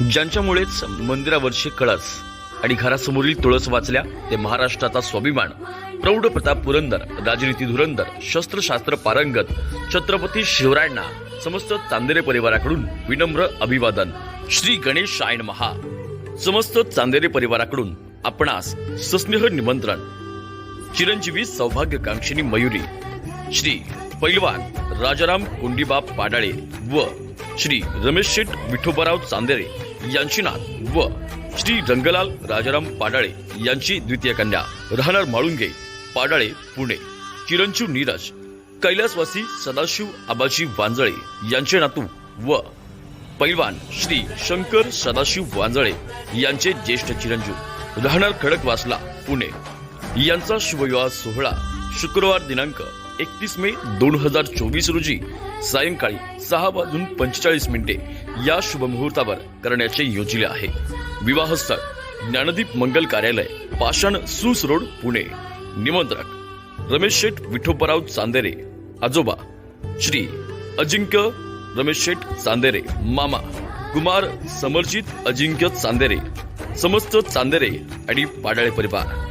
ज्यांच्यामुळेच मंदिरावरचे कळस आणि घरासमोरील तुळस वाचल्या ते महाराष्ट्राचा स्वाभिमान. प्रौढ प्रताप पुरंदर राजनीती धुरंदर शस्त्रशास्त्र पारंगत छत्रपती शिवरायांना समस्त चांदेरे परिवाराकडून विनम्र अभिवादन. श्री गणेश शायन महा. समस्त चांदेरे परिवाराकडून आपणास सस्नेह निमंत्रण. चिरंजीवी सौभाग्यकांक्षिणी मयुरी. श्री पैलवान राजाराम कोंडीबाब पाडाळे व श्री रमेश शेठ विठोबराव चांदेरे यांची नात व श्री रंगलाल राजाराम पाडाळे यांची द्वितीय कन्या राहणार माळुंगे पाडाळे पुणे. चिरंजीव नीरज कैलासवासी सदाशिव आबाजी वांजळे यांचे नातू व पैलवान श्री शंकर सदाशिव वांजळे यांचे ज्येष्ठ चिरंजीव राहणार खडकवासला पुणे. यांचा शुभविवाह सोहळा शुक्रवार दिनांक एकतीस मे दोन हजार चोवीस रोजी सायंकाळी सहा वाजून पंचेचाळीस मिनिटे या शुभमुहूर्तावर करण्याचे योजले आहे. विवाहस्थळ ज्ञानदीप मंगल कार्यालय पाषाण सूस रोड पुणे. निमंत्रक रमेश शेठ विठोबराव चांदेरे. आजोबा श्री अजिंक्य रमेश शेठ चांदेरे. मामा कुमार समर्जित अजिंक्य चांदेरे. समस्त चांदेरे आणि पाडाळे परिवार.